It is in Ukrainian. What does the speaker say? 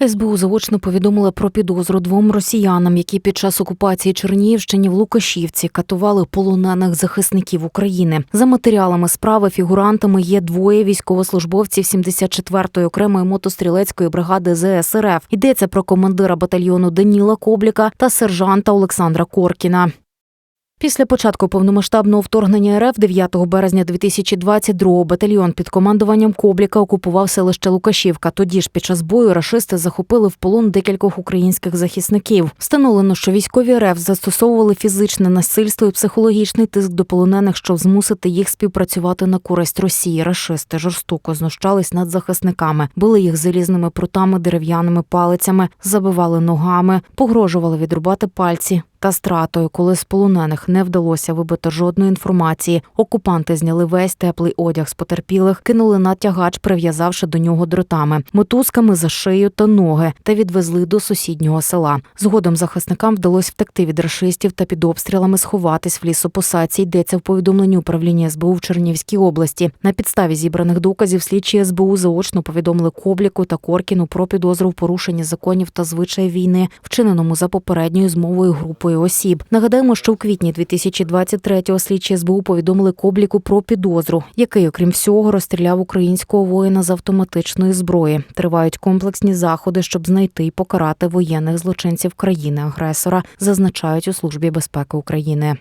СБУ заочно повідомила про підозру двом росіянам, які під час окупації Чернігівщини в Лукашівці катували полонених захисників України. За матеріалами справи фігурантами є двоє військовослужбовців 74-ї окремої мотострілецької бригади ЗСРФ. Йдеться про командира батальйону Даніла Кобліка та сержанта Олександра Коркіна. Після початку повномасштабного вторгнення РФ 9 березня 2022 батальйон під командуванням Кобліка окупував селище Лукашівка. Тоді ж під час бою рашисти захопили в полон декількох українських захисників. Встановлено, що військові РФ застосовували фізичне насильство і психологічний тиск до полонених, щоб змусити їх співпрацювати на користь Росії. Рашисти жорстоко знущались над захисниками, били їх залізними прутами, дерев'яними палицями, забивали ногами, погрожували відрубати пальці та стратою, коли з полонених не вдалося вибити жодної інформації. Окупанти зняли весь теплий одяг з потерпілих, кинули на тягач, прив'язавши до нього дротами, мотузками за шию та ноги, та відвезли до сусіднього села. Згодом захисникам вдалося втекти від рашистів та під обстрілами сховатись в лісопосадці. Йдеться в повідомленні управління СБУ в Чернівській області. На підставі зібраних доказів слідчі СБУ заочно повідомили Кобліку та Коркіну про підозру в порушенні законів та звичаїв війни, вчиненому за попередньою змовою групою осіб. Нагадаємо, що в квітні 2023-го слідчі СБУ повідомили Кобліку про підозру, який, окрім всього, розстріляв українського воїна з автоматичної зброї. Тривають комплексні заходи, щоб знайти і покарати воєнних злочинців країни-агресора, зазначають у службі безпеки України.